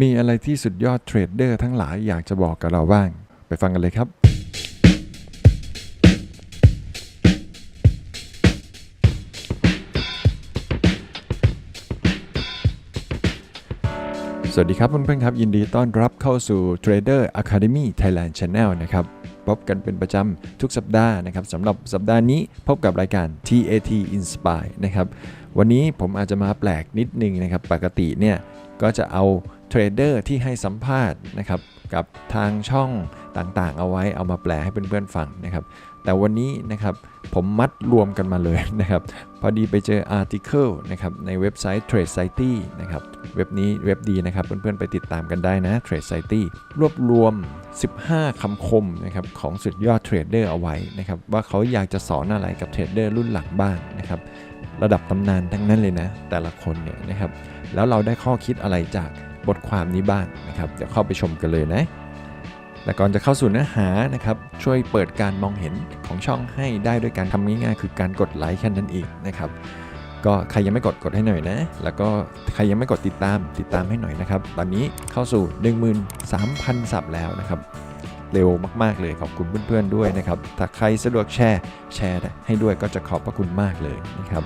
มีอะไรที่สุดยอดเทรดเดอร์ทั้งหลายอยากจะบอกกับเราบ้าง ไปฟังกันเลยครับ สวัสดีครับเพื่อนๆครับ ยินดีต้อนรับเข้าสู่ Trader Academy Thailand Channel นะครับพบกันเป็นประจำทุกสัปดาห์นะครับสำหรับสัปดาห์นี้พบกับรายการ TAT Inspire นะครับวันนี้ผมอาจจะมาแปลกนิดนึงนะครับ ปกติเนี่ยก็จะเอา เทรดเดอร์ที่ให้สัมภาษณ์นะครับกับทางช่องต่างๆ เอาไว้เอามาแปลให้เพื่อนๆฟังนะครับแต่วันนี้นะครับผมมัดรวมกันมาเลยนะครับพอดีไปเจออาร์ติเคิลนะครับในเว็บไซต์ Trade City นะครับเว็บนี้เว็บดีนะครับเพื่อนๆไปติดตามกันได้นะ Trade City รวบรวม 15 คำคมนะครับของสุดยอดเทรดเดอร์เอาไว้นะครับว่าเขาอยากจะสอนอะไรกับเทรดเดอร์รุ่นหลังบ้างนะครับระดับตำนานทั้งนั้นเลยนะแต่ละคนเนี่ยนะครับแล้วเราได้ข้อคิดอะไรจาก บทความนี้บ้างนะครับ เดี๋ยวเข้าไปชมกันเลยนะ แต่ก่อนจะเข้าสู่เนื้อหานะครับ ช่วยเปิดการมองเห็นของช่องให้ได้ด้วยการทำง่ายๆ คือการกดไลค์แค่นั้นเองนะครับ ก็ใครยังไม่กดกดให้หน่อยนะ แล้วก็ใครยังไม่กดติดตามติดตามให้หน่อยนะครับ ตอนนี้เข้าสู่ 13,000 สับแล้วนะครับเร็วมากๆเลยขอบคุณเพื่อนๆด้วยนะครับ ถ้าใครสะดวกแชร์แชร์ให้ด้วยก็จะขอบพระคุณมากเลยนะครับ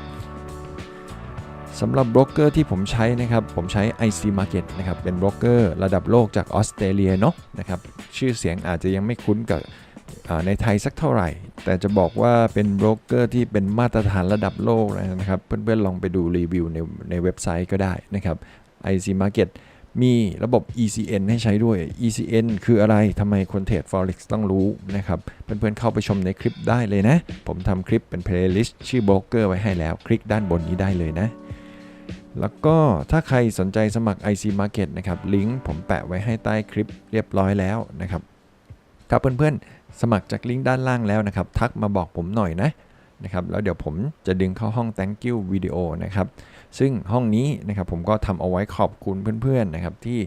สำหรับโบรกเกอร์ที่ผมใช้นะครับ ผมใช้ IC Market นะครับ เป็นโบรกเกอร์ระดับโลกจากออสเตรเลียเนาะนะครับ ชื่อเสียงอาจจะยังไม่คุ้นกับในไทยสักเท่าไหร่ แต่จะบอกว่าเป็นโบรกเกอร์ที่เป็นมาตรฐานระดับโลกนะครับ เพื่อนๆลองไปดูรีวิวในในเว็บไซต์ก็ได้นะครับ IC Market มีระบบ ECN ให้ใช้ด้วย ECN คืออะไร ทำไมคนเทรด Forex ต้องรู้นะครับ เพื่อนๆเข้าไปชมในคลิปได้เลยนะ ผมทำคลิปเป็น playlist ชื่อ Broker ไว้ให้แล้ว คลิกด้านบนนี้ได้เลยนะ แล้วก็ถ้าใครสนใจสมัคร IC Market นะครับลิงก์ผมแปะไว้ให้ใต้คลิปเรียบร้อยแล้วนะครับครับเพื่อนๆ สมัครจากลิงก์ด้านล่างแล้วนะครับ ทักมาบอกผมหน่อยนะนะครับแล้วเดี๋ยวผมจะดึงเข้าห้อง thank you วิดีโอนะครับ ซึ่งห้องนี้นะครับผมก็ทำเอาไว้ขอบคุณเพื่อนๆนะครับที่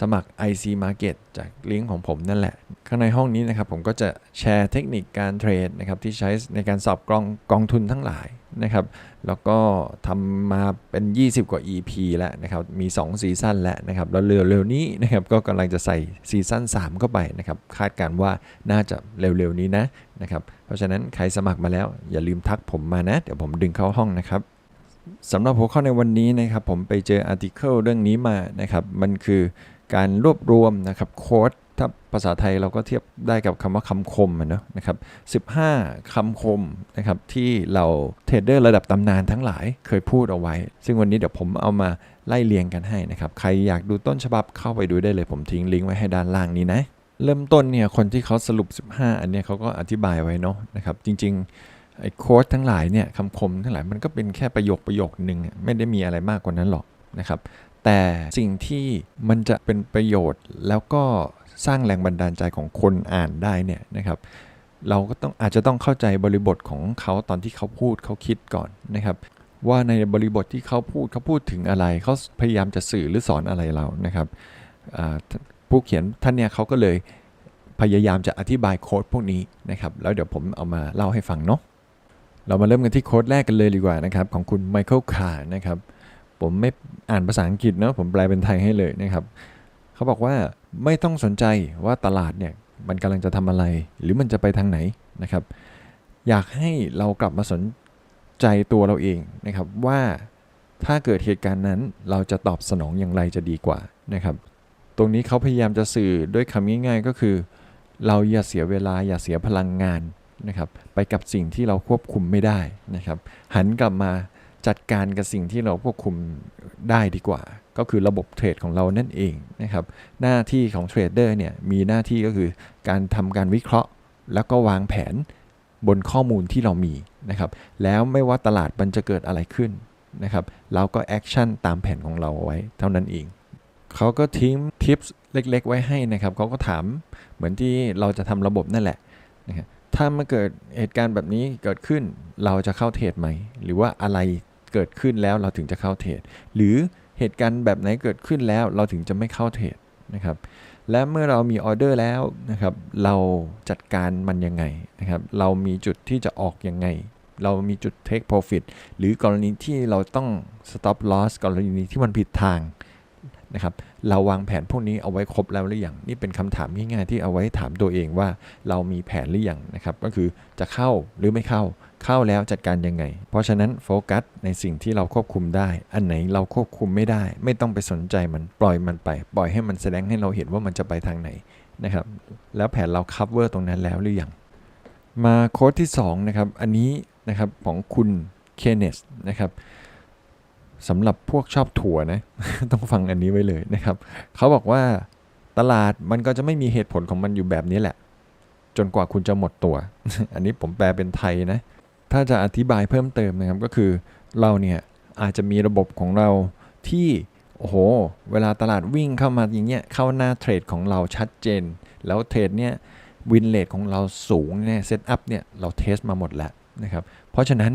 สมัคร IC Market จากลิงก์ของผมนั่นแหละ ข้างในห้องนี้นะครับผมก็จะแชร์เทคนิคการเทรดนะครับที่ใช้ในการสอบกองกองทุนทั้งหลายนะครับแล้วก็ทำมาเป็น 20 กว่า EP แล้วนะครับมี 2 ซีซั่นแล้วนะครับแล้วเร็วๆนี้นะครับก็กำลังจะใส่ซีซั่น3 เข้าไปนะครับคาดการณ์ว่าน่าจะเร็วๆนี้นะนะครับเพราะฉะนั้นใครสมัครมาแล้วอย่าลืมทักผมมานะ เดี๋ยวผมดึงเข้าห้องนะครับสำหรับหัวข้อในวันนี้นะครับผมไปเจออาร์ติเคิลเรื่องนี้มานะครับมันคือ การรวบรวมนะครับโค้ดถ้าภาษาไทยเราก็เทียบได้กับคำว่าคำคมนะนะครับ15 คำคมนะครับที่เราเทรดเดอร์ระดับตำนานทั้งหลายเคยพูดเอาไว้ ซึ่งวันนี้เดี๋ยวผมเอามาไล่เรียงกันให้นะครับ ใครอยากดูต้นฉบับเข้าไปดูได้เลย ผมทิ้งลิงก์ไว้ให้ด้านล่างนี้นะ เริ่มต้นเนี่ยคนที่เขาสรุป 15 อันเนี้ยเขาก็อธิบายไว้เนาะนะครับจริงๆไอ้โค้ดทั้งหลายเนี่ยคำคมทั้งหลายมันก็เป็นแค่ประโยคประโยคนึงไม่ได้มีอะไรมากกว่านั้นหรอกนะครับ แต่สิ่งที่มันจะเป็นประโยชน์ แล้วก็สร้างแรงบันดาลใจของคนอ่านได้เนี่ยนะครับ เราก็ต้องอาจจะต้องเข้าใจบริบทของเขาตอนที่เขาพูดเขาคิดก่อนนะครับ ว่าในบริบทที่เขาพูดเขาพูดถึงอะไรเขาพยายามจะสื่อหรือสอนอะไรเรานะครับผู้เขียนท่านเนี่ยเขาก็เลยพยายามจะอธิบายโค้ดพวกนี้นะครับ แล้วเดี๋ยวผมเอามาเล่าให้ฟังเนาะเรามาเริ่มกันที่โค้ดแรกกันเลยดีกว่านะครับ ของคุณไมเคิลคาร์นะครับ ผมไม่อ่านภาษาอังกฤษเนาะผมแปลเป็นไทยให้เลยนะครับเขาบอกว่าไม่ต้องสนใจว่าตลาดเนี่ยมันกำลังจะทำอะไร หรือมันจะไปทางไหนนะครับ อยากให้เรากลับมาสนใจตัวเราเองนะครับว่าถ้าเกิดเหตุการณ์นั้นเราจะตอบสนองอย่างไรจะดีกว่านะครับ ตรงนี้เขาพยายามจะสื่อด้วยคำง่ายๆก็คือ เราอย่าเสียเวลาอย่าเสียพลังงานนะครับ ไปกับสิ่งที่เราควบคุมไม่ได้นะครับ หันกลับมา จัดการกับสิ่งที่เราควบคุมได้ดีกว่า ก็คือระบบเทรดของเรานั่นเองนะครับหน้าที่ของเทรดเดอร์เนี่ยมีหน้าที่ก็คือการทำการวิเคราะห์ แล้วก็วางแผนบนข้อมูลที่เรามีนะครับแล้วไม่ว่าตลาดมันจะเกิดอะไรขึ้นนะครับเราก็แอคชั่นตามแผนของเราเอาไว้เท่านั้นเองเขาก็ทิ้งทิปส์เล็ก ๆ ไว้ให้นะครับเขาก็ถามเหมือนที่เราจะทำระบบนั่นแหละนะครับถ้ามาเกิดเหตุการณ์แบบนี้เกิดขึ้นเราจะเข้าเทรดไหม หรือว่าอะไร เกิดขึ้นแล้วเราถึงจะเข้าเทรดหรือเหตุการณ์แบบไหนเกิดขึ้นแล้วเราถึงจะไม่เข้าเทรดนะครับและเมื่อเรามีออเดอร์แล้วนะครับเราจัดการมันยังไงนะครับเรามีจุดที่จะออกยังไง เรามีจุด take profit หรือกรณีที่เราต้อง stop loss กรณีที่มันผิดทางนะครับเราวางแผนพวกนี้เอาไว้ครบแล้วหรือยังนี่เป็นคำถามง่ายๆที่เอาไว้ถามตัวเองว่าเรามีแผนหรือยังนะครับก็คือจะเข้าหรือไม่เข้า เข้าแล้วจัดการยังไง เพราะฉะนั้นโฟกัสในสิ่งที่เราควบคุมได้ อันไหนเราควบคุมไม่ได้ ไม่ต้องไปสนใจมันปล่อยมันไป ปล่อยให้มันแสดงให้เราเห็นว่ามันจะไปทางไหนนะครับแล้วแผนเรา cover ตรงนั้นแล้วหรือยังมาโค้ดที่2นะครับอันนี้นะครับของคุณเคนเนสนะครับสำหรับพวกชอบถั่วนะต้องฟังอันนี้ไว้เลยนะครับเขาบอกว่าตลาดมันก็จะไม่มีเหตุผลของมันอยู่แบบนี้แหละ จนกว่าคุณจะหมดตัว อันนี้ผมแปลเป็นไทยนะ ถ้าจะอธิบายเพิ่มเติมนะครับก็คือเราเนี่ยอาจจะมีระบบของเราที่โอ้โห เวลาตลาดวิ่งเข้ามาอย่างเงี้ยเข้าหน้าเทรดของเราชัดเจน แล้วเทรดเนี่ยวินเลทของเราสูงเนี่ยเซตอัพเนี่ยเราเทสมาหมดแล้วนะครับเพราะฉะนั้น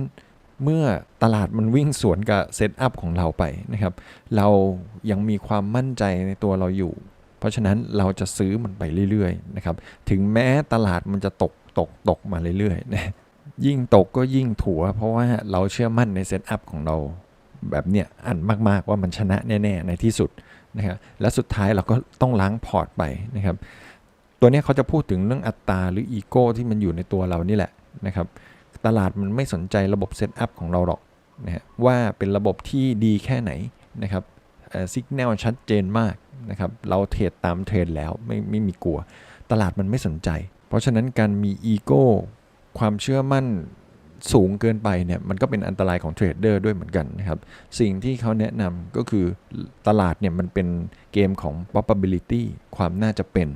เมื่อตลาดมันวิ่งสวนกับเซตอัพของเราไปนะครับ เรายังมีความมั่นใจในตัวเราอยู่ เพราะฉะนั้นเราจะซื้อมันไปเรื่อยๆนะครับ ถึงแม้ตลาดมันจะตกตกตกมาเรื่อยๆนะ ยิ่งตกก็ยิ่งถัว เพราะว่าเราเชื่อมั่นในเซตอัพของเราแบบเนี้ยอันมากๆว่ามันชนะแน่ ๆ ในที่สุดนะครับและสุดท้ายเราก็ต้องล้างพอร์ตไปนะครับ ตัวนี้เขาจะพูดถึงเรื่องอัตราหรืออีโก้ที่มันอยู่ในตัวเรานี่แหละนะครับ ตลาดมันไม่สนใจระบบเซตอัพของเราหรอกนะฮะว่าเป็นระบบที่ดีแค่ไหนนะครับสัญญาณชัดเจนมากนะครับเราเทรดตามเทรดแล้วไม่ไม่มีกลัว ตลาดมันไม่สนใจ เพราะฉะนั้นการมีอีโก้ ความเชื่อมั่นสูงเกินไปเนี่ยมันก็เป็นอันตรายของเทรดเดอร์ด้วยเหมือนกันนะครับสิ่งที่เขาแนะนำก็คือตลาดเนี่ยมันเป็นเกมของ probability ความน่าจะเป็น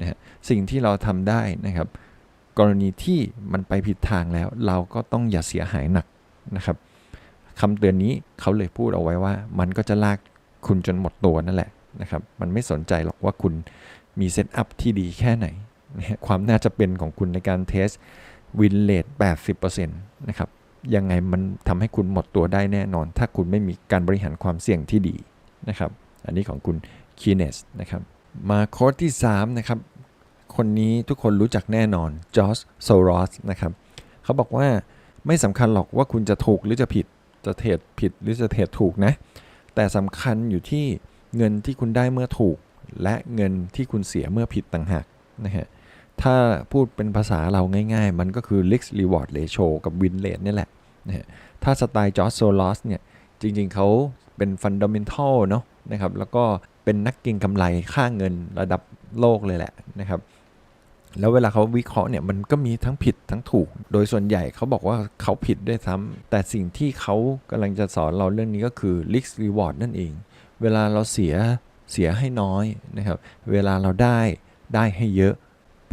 นะฮะสิ่งที่เราทำได้นะครับ กรณีที่มันไปผิดทางแล้ว เราก็ต้องอย่าเสียหายหนักนะครับคำเตือนนี้เขาเลยพูดเอาไว้ว่า มันก็จะลากคุณจนหมดตัวนั่นแหละนะครับมันไม่สนใจหรอกว่าคุณมีเซตอัพที่ดีแค่ไหน ความน่าจะเป็นของคุณในการเทส วินเลท80%นะครับยังไงมันทำให้คุณหมดตัวได้แน่นอน ถ้าคุณไม่มีการบริหารความเสี่ยงที่ดีนะครับ อันนี้ของคุณคีเนสนะครับ มาโค้ดที่ 3 นะครับ คนนี้ทุกคนรู้จักแน่นอนจอร์จโซรอสนะครับเขาบอกว่าไม่สำคัญหรอกว่าคุณจะถูกหรือจะผิดจะเทรดผิดหรือจะเทรดถูกนะ แต่สำคัญอยู่ที่เงินที่คุณได้เมื่อถูก และเงินที่คุณเสียเมื่อผิดต่างหากนะฮะ ถ้าพูดเป็นภาษาเราง่ายๆ มันก็คือ risk reward ratio กับ win rate นี่แหละนะถ้าสไตล์จอร์จโซลอสเนี่ย จริงๆ เขาเป็นฟันดัมเ n นทัลเนาะนะครับ แล้วก็เป็นนักเก็งกำไรค่าเงินระดับโลกเลยแหละนะครับแล้วเวลาเขาวิเคราะห์เนี่ยมันก็มีทั้งผิดทั้งถูก โดยส่วนใหญ่เขาบอกว่าเขาผิดด้วยซ้ำแต่สิ่งที่เขากำลังจะสอนเราเรื่องนี้ก็คือ risk reward นั่นเอง เวลาเราเสียเสียให้น้อยนะครับ เวลาเราได้ได้ให้เยอะ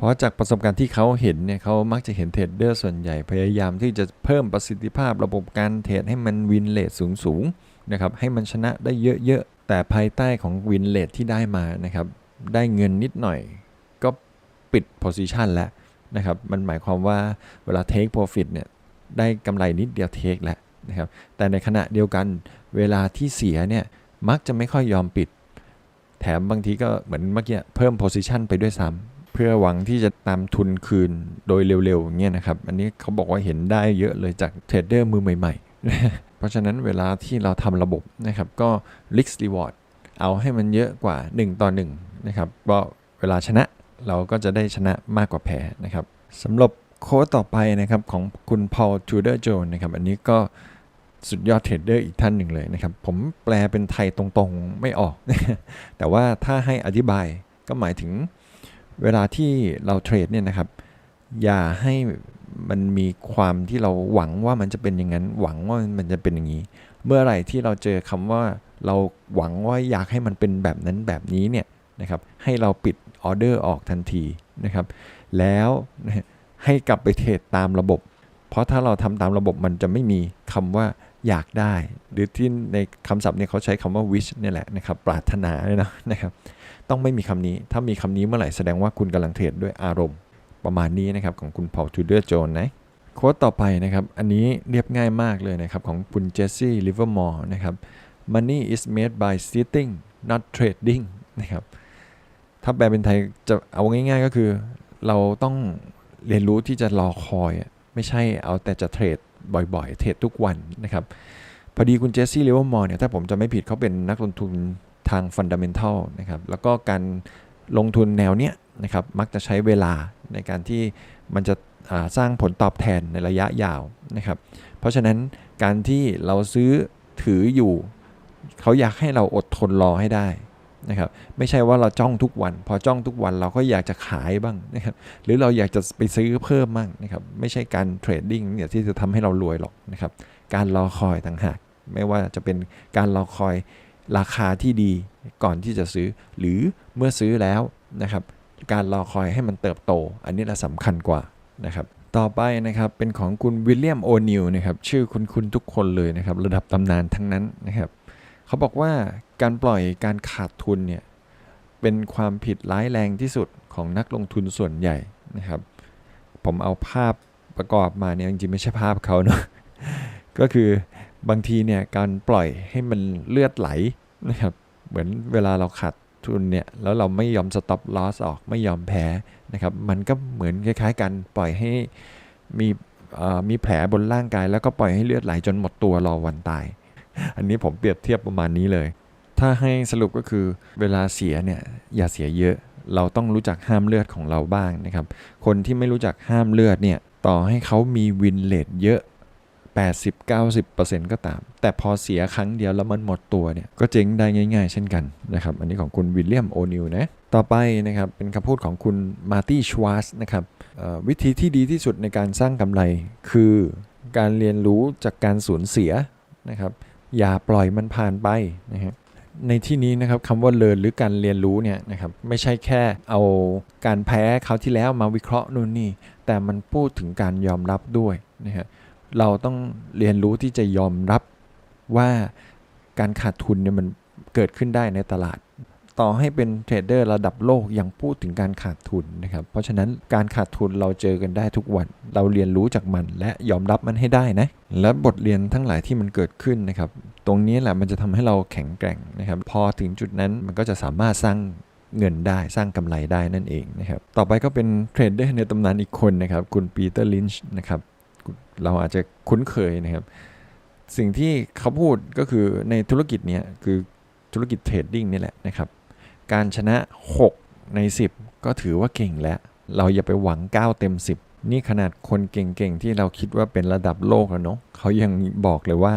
ราะจากประสบการณ์ที่เขาเห็นเนี่ยเขามักจะเห็นเทรดเดอร์ส่วนใหญ่พยายามที่จะเพิ่มประสิทธิภาพระบบการเทรดให้มันวินเลทสูงๆนะครับให้มันชนะได้เยอะๆ แต่ภายใต้ของวินเลทที่ได้มานะครับได้เงินนิดหน่อย ก็ปิดโพซิชันแล้วนะครับมันหมายความว่าเวลา take profit เนี่ยได้กำไรนิดเดียว take แล้วนะครับแต่ในขณะเดียวกันเวลาที่เสียเนี่ยมักจะไม่ค่อยยอมปิด แถมบางทีก็เหมือนเมื่อกี้เพิ่ม position ไปด้วยซ้ำ เพื่อหวังที่จะตามทุนคืนโดยเร็วๆอย่างเงี้ยนะครับ อันนี้เขาบอกว่าเห็นได้เยอะเลยจากเทรดเดอร์มือใหม่ๆ เพราะฉะนั้นเวลาที่เราทำระบบนะครับก็ risk reward เอาให้มันเยอะกว่า 1 ต่อ1นะครับก็เวลาชนะเราก็จะได้ชนะมากกว่าแพ้นะครับสำหรับโค้ดต่อไปนะครับของคุณ Paul Tudor Jones นะครับอันนี้ก็สุดยอดเทรดเดอร์อีกท่านหนึ่งเลยนะครับ ผมแปลเป็นไทยตรงๆไม่ออก แต่ว่าถ้าให้อธิบายก็หมายถึง เวลาที่เราเทรดเนี่ยนะครับ อย่าให้มันมีความที่เราหวังว่ามันจะเป็นอย่างนั้น หวังว่ามันจะเป็นอย่างนี้ เมื่อไหร่ที่เราเจอคำว่าเราหวังว่าอยากให้มันเป็นแบบนั้นแบบนี้เนี่ยนะครับ ให้เราปิดออเดอร์ออกทันทีนะครับ แล้วให้กลับไปเทรดตามระบบ เพราะถ้าเราทำตามระบบมันจะไม่มีคำว่าอยากได้ หรือที่ในคำศัพท์เนี่ยเขาใช้คำว่า wish เนี่ยแหละนะครับ ปรารถนาเลยนะนะครับ ต้องไม่มีคำนี้ ถ้ามีคำนี้เมื่อไหร่แสดงว่าคุณกำลังเทรดด้วยอารมณ์ ประมาณนี้นะครับของคุณพอลทูเดอร์โจนนะโค้ดต่อไปนะครับ อันนี้เรียบง่ายมากเลยนะครับ ของคุณเจสซี่ลิเวอร์มอร์นะครับ money is made by sitting not trading นะครับ ถ้าแปลเป็นไทยจะเอาง่ายๆก็คือ เราต้องเรียนรู้ที่จะรอคอย ไม่ใช่เอาแต่จะเทรดบ่อยๆ เทรดทุกวันนะครับ พอดีคุณเจสซี่ลิเวอร์มอร์เนี่ย ถ้าผมจะไม่ผิดเขาเป็นนักลงทุน ทางฟันดัมเ n นทัลนะครับแล้วก็การลงทุนแนวเนี้ยนะครับมักจะใช้เวลาในการที่มันจะสร้างผลตอบแทนในระยะยาวนะครับ เพราะฉะนั้นการที่เราซื้อถืออยู่ เขาอยากให้เราอดทนรอให้ได้นะครับไม่ใช่ว่าเราจ้องทุกวัน พอจ้องทุกวันเราก็อยากจะขายบ้างนะครับหรือเราอยากจะไปซื้อเพิ่มบ้างนะครับไม่ใช่การเทรดดิ้งเนี่ยที่จะทำให้เรารวยหรอกนะครับการรอคอยต่างหาก ไม่ว่าจะเป็นการรอคอย ราคาที่ดีก่อนที่จะซื้อ หรือเมื่อซื้อแล้วนะครับ การรอคอยให้มันเติบโต อันนี้แหละสำคัญกว่านะครับต่อไปนะครับเป็นของคุณวิลเลียมโอนิลนะครับชื่อคุณคุณทุกคนเลยนะครับระดับตำนานทั้งนั้นนะครับเขาบอกว่าการปล่อยการขาดทุนเนี่ยเป็นความผิดร้ายแรงที่สุดของนักลงทุนส่วนใหญ่นะครับ ผมเอาภาพประกอบมาเนี่ยจริงๆไม่ใช่ภาพเขาเนาะก็คือ บางทีเนี่ยการปล่อยให้มันเลือดไหลนะครับเหมือนเวลาเราขาดทุนเนี่ยแล้วเราไม่ยอม stop loss ออกไม่ยอมแพ้นะครับมันก็เหมือนคล้าย ๆ กันปล่อยให้มีมีแผลบนร่างกาย แล้วก็ปล่อยให้เลือดไหลจนหมดตัวรอวันตาย อันนี้ผมเปรียบเทียบประมาณนี้เลย ถ้าให้สรุปก็คือเวลาเสียเนี่ยอย่าเสียเยอะ เราต้องรู้จักห้ามเลือดของเราบ้างนะครับ คนที่ไม่รู้จักห้ามเลือดเนี่ยต่อให้เขามีวินเลทเยอะ 80-90%ก็ตาม แต่พอเสียครั้งเดียวแล้วมันหมดตัวเนี่ย ก็เจ๊งได้ง่ายๆ เช่นกันนะครับ อันนี้ของคุณวิลเลียมโอนิลนะ ต่อไปนะครับ เป็นคำพูดของคุณมาร์ตี้ชวาสนะครับวิธีที่ดีที่สุดในการสร้างกำไร คือการเรียนรู้จากการสูญเสียนะครับ อย่าปล่อยมันผ่านไปนะฮะในที่นี้นะครับคำว่าเรียนหรือการเรียนรู้เนี่ยนะครับไม่ใช่แค่เอาการแพ้คราวที่แล้วมาวิเคราะห์นู่นนี่ แต่มันพูดถึงการยอมรับด้วยนะฮะ เราต้องเรียนรู้ที่จะยอมรับว่าการขาดทุนเนี่ยมันเกิดขึ้นได้ในตลาด ต่อให้เป็นเทรดเดอร์ระดับโลกยังพูดถึงการขาดทุนนะครับ เพราะฉะนั้นการขาดทุนเราเจอกันได้ทุกวัน เราเรียนรู้จากมันและยอมรับมันให้ได้นะ และบทเรียนทั้งหลายที่มันเกิดขึ้นนะครับ ตรงนี้แหละมันจะทำให้เราแข็งแกร่งนะครับ พอถึงจุดนั้นมันก็จะสามารถสร้างเงินได้สร้างกำไรได้นั่นเองนะครับ ต่อไปก็เป็นเทรดเดอร์ในตำนานอีกคนนะครับ คุณปีเตอร์ลินช์นะครับ เราอาจจะคุ้นเคยนะครับ สิ่งที่เขาพูดก็คือในธุรกิจเนี้ยคือธุรกิจเทรดดิ้งนี่แหละนะครับ การชนะ 6 ใน 10 ก็ถือว่าเก่งแล้ว เราอย่าไปหวัง 9 เต็ม 10 นี่ขนาดคนเก่งๆ ที่เราคิดว่าเป็นระดับโลกแล้วเนาะเขายังบอกเลยว่า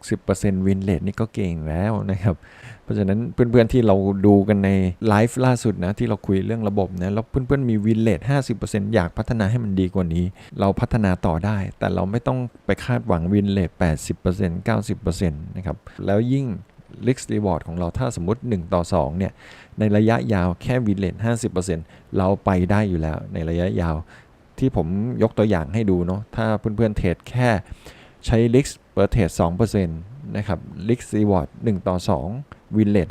60%วินเลทนี่ก็เก่งแล้วนะครับ เพราะฉะนั้นเพื่อนๆที่เราดูกันในไลฟ์ล่าสุดนะ ที่เราคุยเรื่องระบบนะ แล้วเพื่อนๆมีวินเลท50%อยากพัฒนาให้มันดีกว่านี้ เราพัฒนาต่อได้ แต่เราไม่ต้องไปคาดหวังวินเลท80% 90%นะครับ แล้วยิ่ง risk reward ของเราถ้าสมมติ 1 ต่อ 2 เนี่ย ในระยะยาวแค่วินเลท50%เราไปได้อยู่แล้วในระยะยาว ที่ผมยกตัวอย่างให้ดูเนาะถ้าเพื่อนๆเทรดแค่ ใช้ risk per trade 2%นะครับ risk reward 1 ต่อ2วินเลท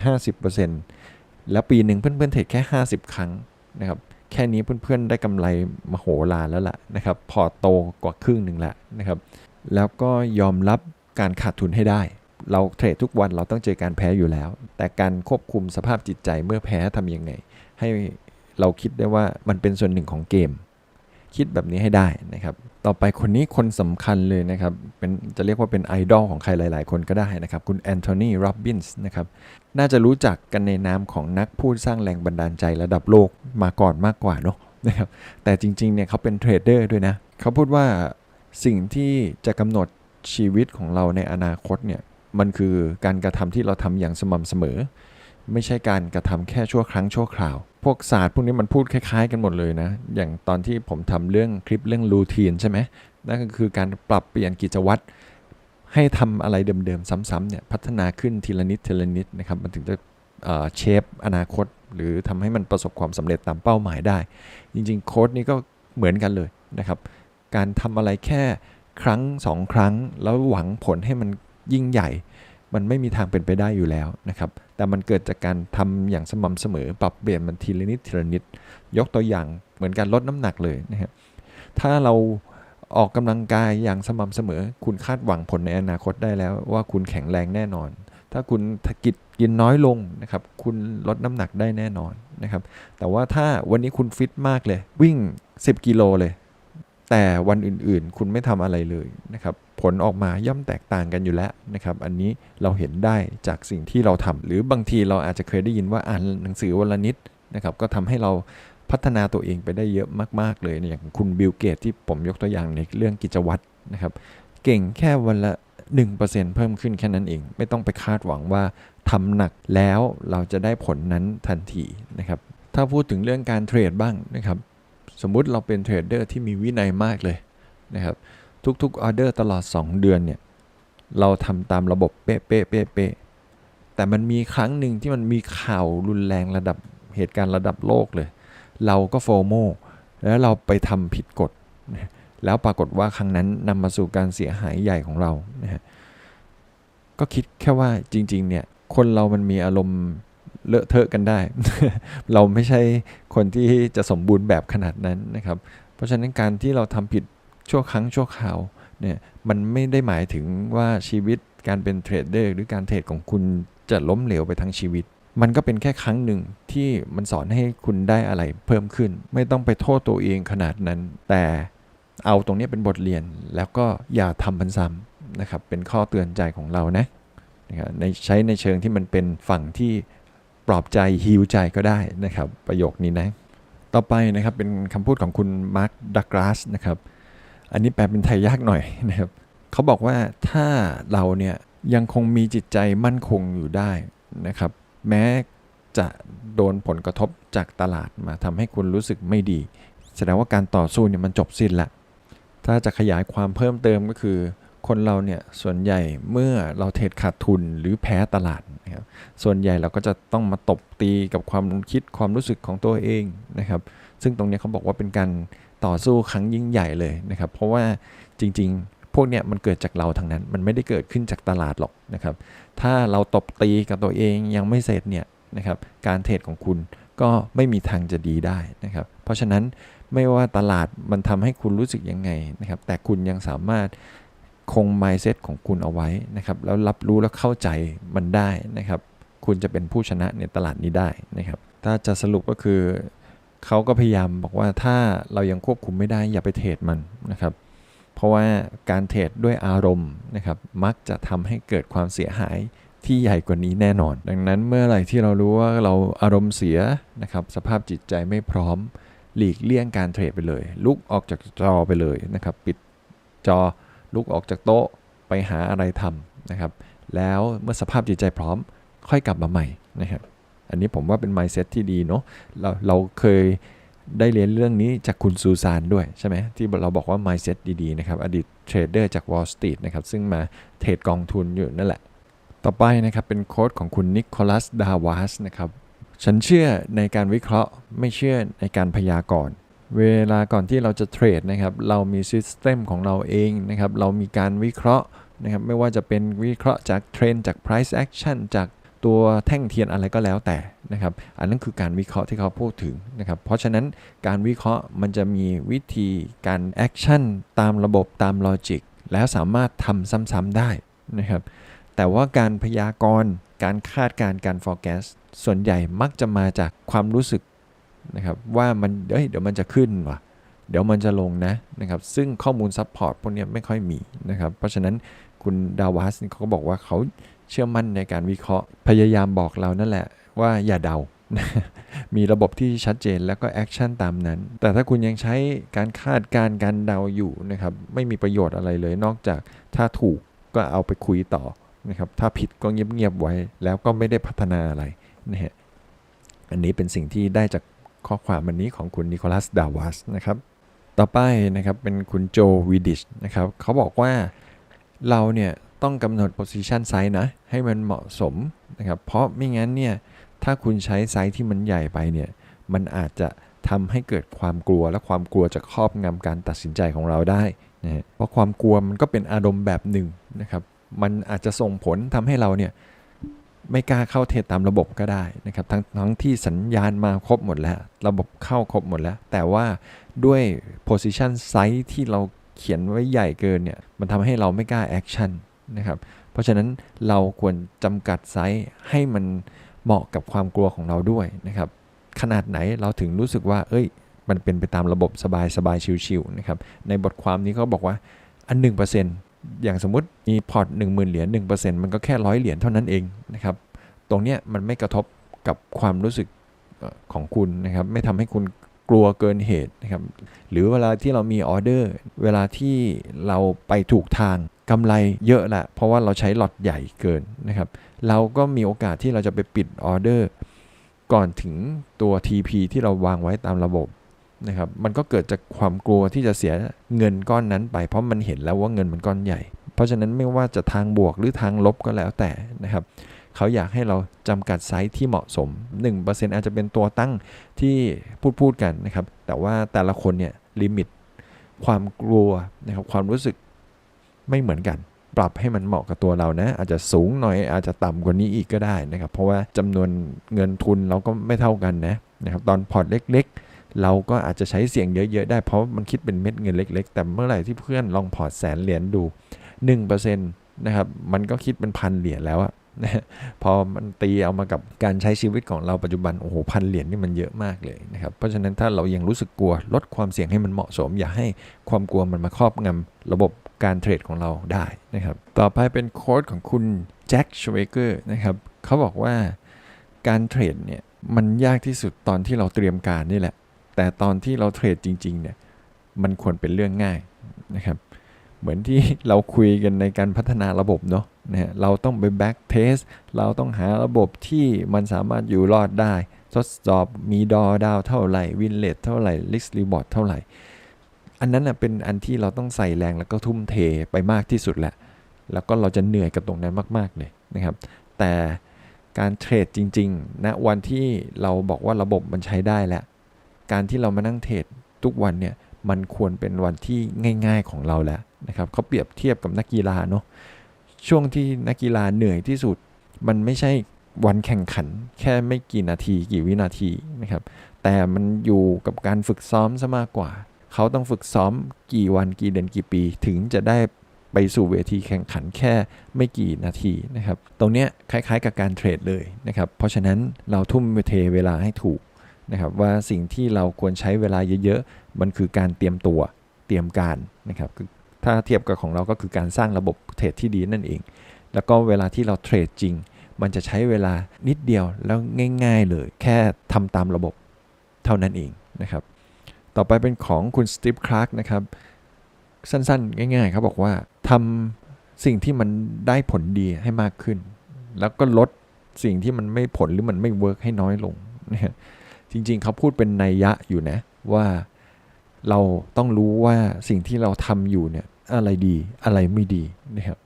50%แล้วปีหนึ่งเพื่อนๆเทรดแค่ 50 ครั้งนะครับแค่นี้เพื่อนๆได้กำไรมโหฬารแล้วล่ะนะครับพอโตกว่าครึ่งหนึ่งแล้วนะครับแล้วก็ยอมรับการขาดทุนให้ได้ เราเทรดทุกวันเราต้องเจอการแพ้อยู่แล้ว แต่การควบคุมสภาพจิตใจเมื่อแพ้ทำยังไง ให้เราคิดได้ว่ามันเป็นส่วนหนึ่งของเกม คิดแบบนี้ให้ได้นะครับ ต่อไปคนนี้คนสำคัญเลยนะครับ เป็นจะเรียกว่าเป็นไอดอลของใครหลาย ๆ คนก็ได้นะครับ คุณแอนโทนี โรบบินส์นะครับ น่าจะรู้จักกันในนามของนักพูดสร้างแรงบันดาลใจระดับโลกมาก่อนมากกว่าเนาะนะครับ แต่จริง ๆ เนี่ยเขาเป็นเทรดเดอร์ด้วยนะ เขาพูดว่าสิ่งที่จะกำหนดชีวิตของเราในอนาคตเนี่ย มันคือการกระทำที่เราทำอย่างสม่ำเสมอ ไม่ใช่การกระทำแค่ชั่วครั้งชั่วคราว พวกศาสตร์พวกนี้มันพูดคล้ายๆ กันหมดเลยนะ อย่างตอนที่ผมทำเรื่องคลิปเรื่องรูทีนใช่ไหมนั่นก็คือการปรับเปลี่ยนกิจวัตรให้ทำอะไรเดิมๆซ้ำๆเนี่ยพัฒนาขึ้นทีละนิดทีละนิดนะครับมันถึงจะเชฟอนาคต หรือทำให้มันประสบความสำเร็จตามเป้าหมายได้ จริงๆโค้ดนี้ก็เหมือนกันเลยนะครับ การทำอะไรแค่ครั้งสองครั้ง แล้วหวังผลให้มันยิ่งใหญ่ มันไม่มีทางเป็นไปได้อยู่แล้วนะครับ แต่มันเกิดจากการทำอย่างสม่ำเสมอ ปรับเปลี่ยนมันทีละนิดทีละนิด ยกตัวอย่างเหมือนการลดน้ำหนักเลยนะครับถ้าเราออกกำลังกายอย่างสม่ำเสมอ คุณคาดหวังผลในอนาคตได้แล้วว่าคุณแข็งแรงแน่นอน ถ้าคุณกินกินน้อยลงนะครับ คุณลดน้ำหนักได้แน่นอนนะครับ แต่ว่าถ้าวันนี้คุณฟิตมากเลย วิ่ง 10 กิโลเลย แต่วันอื่นๆ คุณไม่ทำอะไรเลยนะครับ ผลออกมาย่อมแตกต่างกันอยู่แล้วนะครับ อันนี้เราเห็นได้จากสิ่งที่เราทำหรือบางทีเราอาจจะเคยได้ยินว่าอ่านหนังสือวันละนิดนะครับ ก็ทำให้เราพัฒนาตัวเองไปได้เยอะมาก ๆ เลยอย่างคุณบิลเกตที่ผมยกตัวอย่างในเรื่องกิจวัตรนะครับ เก่งแค่วันละ1%เพิ่มขึ้นแค่นั้นเอง ไม่ต้องไปคาดหวังว่าทำหนักแล้วเราจะได้ผลนั้นทันทีนะครับ ถ้าพูดถึงเรื่องการเทรดบ้างนะครับ สมมุติเราเป็นเทรดเดอร์ที่มีวินัยมากเลยนะครับ ทุกๆออเดอร์ตลอด 2 เดือนเนี่ยเราทำตามระบบเป๊ะเป๊ะเป๊ะเป๊ะแต่มันมีครั้งหนึ่งที่มันมีข่าวรุนแรงระดับเหตุการณ์ระดับโลกเลย เราก็โฟโมแล้วเราไปทำผิดกฎ แล้วปรากฏว่าครั้งนั้นนำมาสู่การเสียหายใหญ่ของเรานะฮะก็คิดแค่ว่าจริง ๆ เนี่ย คนเรามันมีอารมณ์เลอะเทอะกันได้ เราไม่ใช่คนที่จะสมบูรณ์แบบขนาดนั้นนะครับ เพราะฉะนั้นการที่เราทำผิด ชั่วครั้งชั่วคราวเนี่ยมันไม่ได้หมายถึงว่าชีวิตการเป็นเทรดเดอร์หรือการเทรดของคุณจะล้มเหลวไปทั้งชีวิต มันก็เป็นแค่ครั้งหนึ่งที่มันสอนให้คุณได้อะไรเพิ่มขึ้น ไม่ต้องไปโทษตัวเองขนาดนั้น แต่เอาตรงนี้เป็นบทเรียนแล้วก็อย่าทำมันซ้ำนะครับเป็นข้อเตือนใจของเรานะนะในใช้ในเชิงที่มันเป็นฝั่งที่ปลอบใจฮิวใจก็ได้นะครับประโยคนี้นะ ต่อไปนะครับเป็นคำพูดของคุณมาร์คดักลาสนะครับ อันนี้แปลเป็นไทยยากหน่อยนะครับเขาบอกว่าถ้าเราเนี่ยยังคงมีจิตใจมั่นคงอยู่ได้นะครับ แม้จะโดนผลกระทบจากตลาดมาทำให้คุณรู้สึกไม่ดี แสดงว่าการต่อสู้เนี่ยมันจบสิ้นละ ถ้าจะขยายความเพิ่มเติมก็คือ คนเราเนี่ยส่วนใหญ่เมื่อเราเทรดขาดทุนหรือแพ้ตลาดนะครับส่วนใหญ่เราก็จะต้องมาตบตีกับความคิดความรู้สึกของตัวเองนะครับ ซึ่งตรงนี้เขาบอกว่าเป็นการ ต่อสู้ครั้งยิ่งใหญ่เลยนะครับ เพราะว่าจริงๆ พวกเนี้ยมันเกิดจากเราทั้งนั้น มันไม่ได้เกิดขึ้นจากตลาดหรอกนะครับ ถ้าเราตบตีกับตัวเองยังไม่เสร็จเนี่ยนะครับ การเทรดของคุณก็ไม่มีทางจะดีได้นะครับ เพราะฉะนั้นไม่ว่าตลาดมันทำให้คุณรู้สึกยังไงนะครับ แต่คุณยังสามารถคง mindset ของคุณเอาไว้นะครับ แล้วรับรู้และเข้าใจมันได้นะครับ คุณจะเป็นผู้ชนะในตลาดนี้ได้นะครับ ถ้าจะสรุปก็คือ เขาก็พยายามบอกว่าถ้าเรายังควบคุมไม่ได้อย่าไปเทรดมันนะครับ เพราะว่าการเทรดด้วยอารมณ์นะครับ มักจะทำให้เกิดความเสียหายที่ใหญ่กว่านี้แน่นอน ดังนั้นเมื่อไหร่ที่เรารู้ว่าเราอารมณ์เสียนะครับ สภาพจิตใจไม่พร้อม หลีกเลี่ยงการเทรดไปเลย ลุกออกจากจอไปเลยนะครับ ปิดจอลุกออกจากโต๊ะไปหาอะไรทำนะครับ แล้วเมื่อสภาพจิตใจพร้อมค่อยกลับมาใหม่นะครับ อันนี้ผมว่าเป็น mindset ที่ดีเนาะเราเราเคยได้เรียนเรื่องนี้จากคุณซูซานด้วยใช่ไหมที่เราบอกว่า mindset ดีๆนะครับ อดีตเทรดเดอร์จาก Wall Street นะครับ ซึ่งมาเทรดกองทุนอยู่นั่นแหละ ต่อไปนะครับ เป็นโค้ดของคุณนิโคลัสดาวาสนะครับ ฉันเชื่อในการวิเคราะห์ไม่เชื่อในการพยากรณ์เวลาก่อนที่เราจะเทรดนะครับ เรามีซิสเต็มของเราเองนะครับ เรามีการวิเคราะห์นะครับ ไม่ว่าจะเป็นวิเคราะห์จากเทรนจาก price action จาก ตัวแท่งเทียนอะไรก็แล้วแต่นะครับ อันนั้นคือการวิเคราะห์ที่เขาพูดถึงนะครับ เพราะฉะนั้นการวิเคราะห์มันจะมีวิธีการแอคชั่นตามระบบตามลอจิกแล้วสามารถทำซ้ำๆได้นะครับ แต่ว่าการพยากรณ์ การคาดการณ์การ forecast ส่วนใหญ่มักจะมาจากความรู้สึกนะครับว่ามันเอ้ยเดี๋ยวมันจะขึ้นว่ะเดี๋ยวมันจะลงนะนะครับ ซึ่งข้อมูลซัพพอร์ตพวกนี้ไม่ค่อยมีนะครับ เพราะฉะนั้นคุณดาวัสเขาก็บอกว่าเขา เชื่อมั่นในการวิเคราะห์ พยายามบอกเรานั่นแหละว่าอย่าเดา มีระบบที่ชัดเจนแล้วก็แอคชั่นตามนั้น แต่ถ้าคุณยังใช้การคาดการณ์การเดาอยู่นะครับ ไม่มีประโยชน์อะไรเลยนอกจากถ้าถูกก็เอาไปคุยต่อนะครับ ถ้าผิดก็เงียบๆไว้ แล้วก็ไม่ได้พัฒนาอะไรนะฮะ อันนี้เป็นสิ่งที่ได้จากข้อความวันนี้ของคุณนิโคลัส ดาวัสนะครับ ต่อไปนะครับเป็นคุณโจวิดิชนะครับ เขาบอกว่าเราเนี่ย ต้องกำหนด position size นะ ให้มันเหมาะสมนะครับ เพราะไม่งั้นเนี่ย ถ้าคุณใช้ไซส์ที่มันใหญ่ไปเนี่ย มันอาจจะทำให้เกิดความกลัวและความกลัวจะครอบงำการตัดสินใจของเราได้นะฮะเพราะความกลัวมันก็เป็นอารมณ์แบบหนึ่งนะครับ มันอาจจะส่งผลทำให้เราเนี่ยไม่กล้าเข้าเทรดตามระบบก็ได้นะครับ ทั้งทั้งที่สัญญาณมาครบหมดแล้ว ระบบเข้าครบหมดแล้ว แต่ว่าด้วย position size ที่เราเขียนไว้ใหญ่เกินเนี่ย มันทำให้เราไม่กล้า action น นะครับ เพราะฉะนั้นเราควรจำกัดไซส์ให้มันเหมาะกับความกลัวของเราด้วยนะครับ ขนาดไหนเราถึงรู้สึกว่า เอ้ย มันเป็นไปตามระบบสบายสบายชิวๆนะครับ ในบทความนี้เขาบอกว่าอัน1%นอย่างสมมติมีพอร์ต1 0,000 เหรียญ1%มันก็แค่ร้อยเหรียญเท่านั้นเองนะครับ ตรงเนี้ยมันไม่กระทบกับความรู้สึกของคุณนะครับ ไม่ทำให้คุณกลัวเกินเหตุนะครับ หรือเวลาที่เรามีออเดอร์ เวลาที่เราไปถูกทาง กำไรเยอะแหละเพราะว่าเราใช้หลอดใหญ่เกินนะครับ เราก็มีโอกาสที่เราจะไปปิดออเดอร์ก่อนถึงตัว TP ที่เราวางไว้ตามระบบนะครับ มันก็เกิดจากความกลัวที่จะเสียเงินก้อนนั้นไป เพราะมันเห็นแล้วว่าเงินมันก้อนใหญ่ เพราะฉะนั้นไม่ว่าจะทางบวกหรือทางลบก็แล้วแต่นะครับ เขาอยากให้เราจำกัดไซส์ที่เหมาะสม 1%อาจจะเป็นตัวตั้งที่พูดพูดกันนะครับ แต่ว่าแต่ละคนเนี่ยลิมิตความกลัวนะครับความรู้สึก ไม่เหมือนกัน ปรับให้มันเหมาะกับตัวเรานะ อาจจะสูงหน่อยอาจจะต่ำกว่านี้อีกก็ได้นะครับ เพราะว่าจำนวนเงินทุนเราก็ไม่เท่ากันนะนะครับตอนพอร์ตเล็กๆ เราก็อาจจะใช้เสี่ยงเยอะๆ ได้เพราะมันคิดเป็นเม็ดเงินเล็ก ๆ แต่เมื่อไหร่ที่เพื่อนลองพอร์ตแสนเหรียญดู 1%นะครับมันก็คิดเป็นพันเหรียญแล้วอะนะพอมันตีเอามากับการใช้ชีวิตของเราปัจจุบันโอ้โหพันเหรียญนี่มันเยอะมากเลยนะครับเพราะฉะนั้นถ้าเรายังรู้สึกกลัวลดความเสี่ยงให้มันเหมาะสม อย่าให้ความกลัวมันมาครอบงำระบบ การเทรดของเราได้นะครับ ต่อไปเป็นโค้ดของคุณแจ็คชเวเกอร์นะครับเขาบอกว่าการเทรดเนี่ยมันยากที่สุดตอนที่เราเตรียมการนี่แหละ แต่ตอนที่เราเทรดจริงๆเนี่ยมันควรเป็นเรื่องง่ายนะครับ เหมือนที่เราคุยกันในการพัฒนาระบบเนาะนะฮะเราต้องไปแบ็กเทสเราต้องหาระบบที่มันสามารถอยู่รอดได้ ทดสอบมีดอดาวเท่าไหร่ วินเลทเท่าไหร่ลิสต์รีบอร์ดเท่าไหร่ อันนั้นนะเป็นอันที่เราต้องใส่แรงแล้วก็ทุ่มเทไปมากที่สุดแหละ แล้วก็เราจะเหนื่อยกับตรงนั้นมาก ๆ เลยนะครับ แต่การเทรดจริงๆณนะวันที่เราบอกว่าระบบมันใช้ได้แล้ว การที่เรามานั่งเทรดทุกวันเนี่ยมันควรเป็นวันที่ง่าย ๆของเราแล้วนะครับเขาเปรียบเทียบกับนักกีฬาเนาะช่วงที่นักกีฬาเหนื่อยที่สุด มันไม่ใช่วันแข่งขันแค่ไม่กี่นาทีกี่วินาทีนะครับแต่มันอยู่กับการฝึกซ้อมซะมากกว่า เขาต้องฝึกซ้อมกี่วันกี่เดือนกี่ปี ถึงจะได้ไปสู่เวทีแข่งขันแค่ไม่กี่นาทีนะครับ ตรงเนี้ยคล้ายๆกับการเทรดเลยนะครับ เพราะฉะนั้นเราทุ่มเทเวลาให้ถูกนะครับว่าสิ่งที่เราควรใช้เวลาเยอะๆ มันคือการเตรียมตัวเตรียมการนะครับ ถ้าเทียบกับของเราก็คือการสร้างระบบเทรดที่ดีนั่นเอง แล้วก็เวลาที่เราเทรดจริง มันจะใช้เวลานิดเดียวแล้วง่าย ๆเลย แค่ทำตามระบบเท่านั้นเองนะครับ ต่อไปเป็นของคุณสตีฟคลาร์กนะครับ สั้นๆ ง่ายๆเขาบอกว่าทำสิ่งที่มันได้ผลดีให้มากขึ้น แล้วก็ลดสิ่งที่มันไม่ผลหรือมันไม่เวิร์กให้น้อยลงนะจริงๆเขาพูดเป็นนัยยะอยู่นะว่าเราต้องรู้ว่าสิ่งที่เราทำอยู่เนี่ยอะไรดีอะไรไม่ดีนะครับ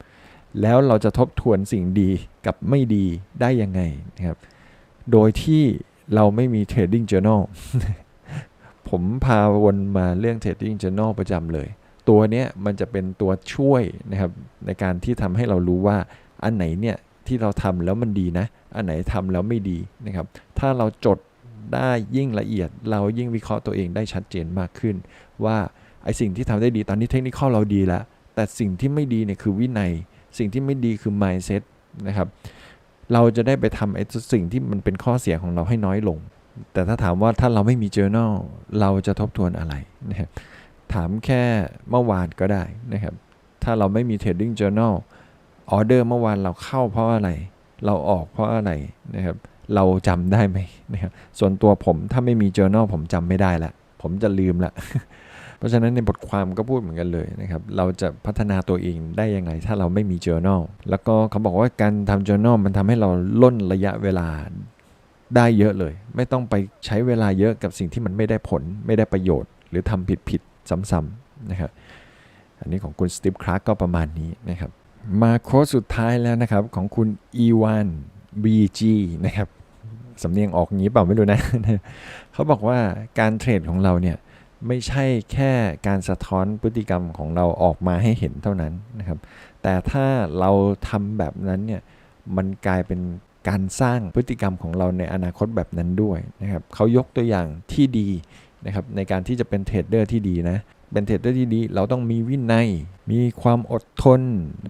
แล้วเราจะทบทวนสิ่งดีกับไม่ดีได้ยังไงนะครับ โดยที่เราไม่มี trading journal ผมพาวนมาเรื่อง trading journal ประจำเลย ตัวเนี้ยมันจะเป็นตัวช่วยนะครับในการที่ทำให้เรารู้ว่าอันไหนเนี่ยที่เราทำแล้วมันดีนะ อันไหนทำแล้วไม่ดีนะครับ ถ้าเราจดได้ยิ่งละเอียด เรายิ่งวิเคราะห์ตัวเองได้ชัดเจนมากขึ้น ว่าไอสิ่งที่ทำได้ดีตอนนี้เทคนิคเราดีแล้ว แต่สิ่งที่ไม่ดีเนี่ยคือวินัย สิ่งที่ไม่ดีคือ mindset นะครับ เราจะได้ไปทำไอ้สิ่งที่มันเป็นข้อเสียของเราให้น้อยลง แต่ถ้าถามว่าถ้าเราไม่มี journal เราจะทบทวนอะไรนะครับถามแค่เมื่อวานก็ได้นะครับ ถ้าเราไม่มี trading journal ออเดอร์เมื่อวานเราเข้าเพราะอะไร เราออกเพราะอะไรนะครับ เราจำได้ไหมนะครับ ส่วนตัวผมถ้าไม่มี journal ผมจำไม่ได้ละ ผมจะลืมละ เพราะฉะนั้นในบทความก็พูดเหมือนกันเลยนะครับ เราจะพัฒนาตัวเองได้ยังไง ถ้าเราไม่มี journal แล้วก็เขาบอกว่าการทำ journal มันทำให้เราล่นระยะเวลา ได้เยอะเลย ไม่ต้องไปใช้เวลาเยอะกับสิ่งที่มันไม่ได้ผล ไม่ได้ประโยชน์ หรือทำผิดๆซ้ำๆนะครับอันนี้ของคุณสตีฟคลาร์กก็ประมาณนี้นะครับมาโค้ดสุดท้ายแล้วนะครับของคุณอีวาน BG นะครับสำเนียงออกงี้เปล่าไม่รู้นะ เขาบอกว่าการเทรดของเราเนี่ยไม่ใช่แค่การสะท้อนพฤติกรรมของเราออกมาให้เห็นเท่านั้นนะครับ แต่ถ้าเราทำแบบนั้นเนี่ยมันกลายเป็น การสร้างพฤติกรรมของเราในอนาคตแบบนั้นด้วยนะครับเขายกตัวอย่างที่ดีนะครับในการที่จะเป็นเทรดเดอร์ที่ดีนะเป็นเทรดเดอร์ที่ดี เราต้องมีวินัย มีความอดทน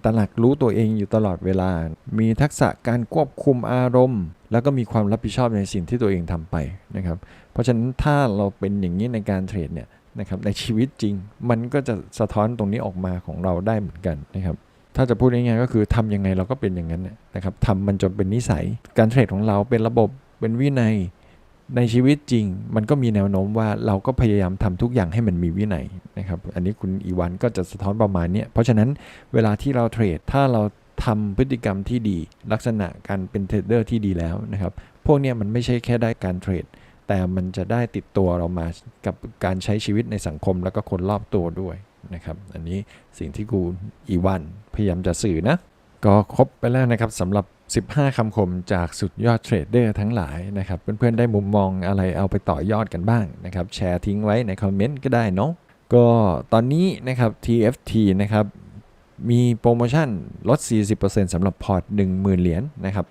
ตระหนักรู้ตัวเองอยู่ตลอดเวลา มีทักษะการควบคุมอารมณ์ แล้วก็มีความรับผิดชอบในสิ่งที่ตัวเองทำไปนะครับ เพราะฉะนั้นถ้าเราเป็นอย่างนี้ในการเทรดเนี่ยนะครับในชีวิตจริง มันก็จะสะท้อนตรงนี้ออกมาของเราได้เหมือนกันนะครับ ถ้าจะพูดง่ายๆก็คือทำยังไงเราก็เป็นอย่างนั้นนะครับทำมันจนเป็นนิสัย การเทรดของเราเป็นระบบเป็นวินัยในชีวิตจริง มันก็มีแนวโน้มว่าเราก็พยายามทำทุกอย่างให้มันมีวินัยนะครับ อันนี้คุณอีวันก็จะสะท้อนประมาณนี้เพราะฉะนั้นเวลาที่เราเทรดถ้าเราทำพฤติกรรมที่ดี ลักษณะการเป็นเทรดเดอร์ที่ดีแล้วนะครับ พวกนี้มันไม่ใช่แค่ได้การเทรดแต่มันจะได้ติดตัวเรามากับการใช้ชีวิตในสังคมแล้วก็คนรอบตัวด้วย นะครับอันนี้สิ่งที่กูอีวันพยายามจะสื่อนะ ก็ครบไปแล้วนะครับสำหรับ 15 คำคมจากสุดยอดเทรดเดอร์ทั้งหลายนะครับ เพื่อนๆ ได้มุมมองอะไรเอาไปต่อยอดกันบ้างนะครับแชร์ทิ้งไว้ในคอมเมนต์ก็ได้เนาะก็ตอนนี้นะครับ TFT นะครับมีโปรโมชั่นลด 40%สำหรับพอร์ต 10,000 เหรียญนะครับ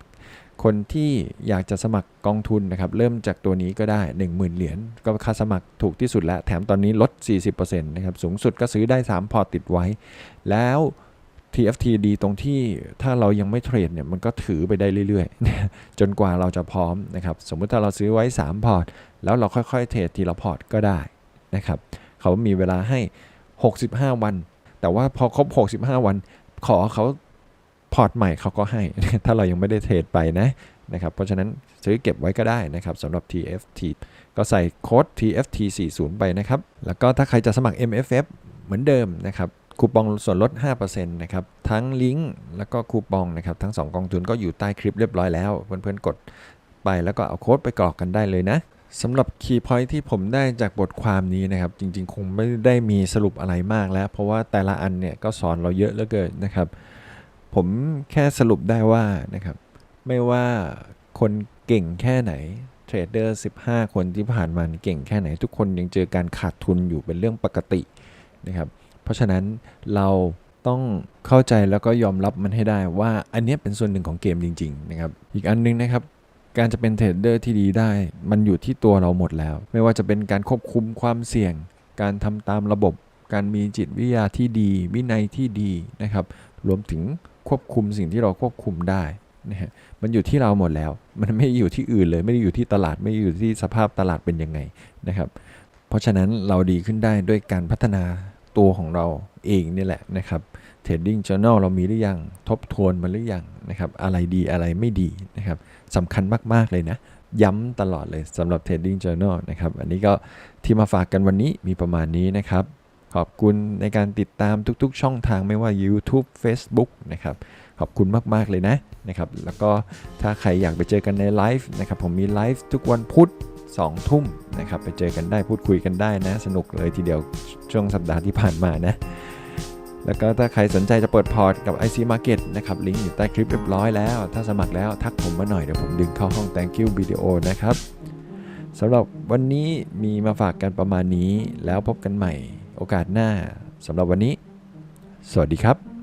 คนที่อยากจะสมัครกองทุนนะครับเริ่มจากตัวนี้ก็ได้ 10,000 เหรียญก็ค่าสมัครถูกที่สุดแล้ว แถมตอนนี้ลด 40%นะครับสูงสุดก็ซื้อได้ 3 พอร์ตติดไว้ แล้ว TFT ดีตรงที่ถ้าเรายังไม่เทรดเนี่ยมันก็ถือไปได้เรื่อยๆ จนกว่าเราจะพร้อมนะครับสมมุติถ้าเราซื้อไว้ 3 พอร์ต แล้วเราค่อยๆ เทรดทีละพอร์ตก็ได้นะครับเขามีเวลาให้ 65 วัน แต่ว่าพอครบ 65 วันขอเขา พอร์ตใหม่เขาก็ให้ ถ้าเรายังไม่ได้เทรดไปนะนะครับ เพราะฉะนั้นซื้อเก็บไว้ก็ได้นะครับสำหรับ TFT ก็ใส่โค้ด TFT 40ไปนะครับ แล้วก็ถ้าใครจะสมัคร MFF เหมือนเดิมนะครับคูปองส่วนลด 5%นะครับ ทั้งลิงก์แล้วก็คูปองนะครับ ทั้ง 2 กองทุนก็อยู่ใต้คลิปเรียบร้อยแล้ว เพื่อนๆกดไปแล้วก็เอาโค้ดไปกรอกกันได้เลยนะสำหรับคีย์พอยที่ผมได้จากบทความนี้นะครับ จริงๆ คงไม่ได้มีสรุปอะไรมากแล้ว เพราะว่าแต่ละอันเนี่ยก็สอนเราเยอะเหลือเกินนะครับ ผมแค่สรุปได้ว่านะครับ ไม่ว่าคนเก่งแค่ไหนเทรดเดอร์15 คนที่ผ่านมาเก่งแค่ไหน ทุกคนยังเจอการขาดทุนอยู่เป็นเรื่องปกตินะครับ เพราะฉะนั้นเราต้องเข้าใจแล้วก็ยอมรับมันให้ได้ว่าอันนี้เป็นส่วนหนึ่งของเกมจริง ๆ นะครับ อีกอันนึงนะครับ การจะเป็นเทรดเดอร์ที่ดีได้ มันอยู่ที่ตัวเราหมดแล้ว ไม่ว่าจะเป็นการควบคุมความเสี่ยง การทำตามระบบ การมีจิตวิทยาที่ดี วินัยที่ดีนะครับ รวมถึง ควบคุมสิ่งที่เราควบคุมได้นะฮะมันอยู่ที่เราหมดแล้ว มันไม่อยู่ที่อื่นเลย ไม่ได้อยู่ที่ตลาดไม่ได้อยู่ที่สภาพตลาดเป็นยังไงนะครับ เพราะฉะนั้นเราดีขึ้นได้ด้วยการพัฒนาตัวของเราเองนี่แหละนะครับ Trading Journal เรามีหรือยังทบทวนมาหรือยังนะครับอะไรดีอะไรไม่ดีนะครับสำคัญมากๆเลยนะ ย้ำตลอดเลยสำหรับ Trading Journal นะครับอันนี้ก็ที่มาฝากกันวันนี้มีประมาณนี้นะครับ ขอบคุณในการติดตามทุกๆ ช่องทางไม่ว่า YouTube Facebook นะครับขอบคุณมากๆเลยนะนะครับแล้วก็ถ้าใครอยากไปเจอกันในไลฟ์นะครับผมมีไลฟ์ทุกวันพุธ2ทุ่มนะครับไปเจอกันได้พูดคุยกันได้นะ สนุกเลยทีเดียวช่วงสัปดาห์ที่ผ่านมานะแล้วก็ถ้าใครสนใจจะเปิดพอร์ตกับ IC Market นะครับลิงก์อยู่ใต้คลิปเรียบร้อยแล้ว ถ้าสมัครแล้วทักผมมาหน่อยเดี๋ยวผมดึงเข้าห้อง Thank you video นะครับสำหรับวันนี้มีมาฝากกันประมาณนี้แล้วพบกันใหม่ โอกาสหน้าสำหรับวันนี้ สวัสดีครับ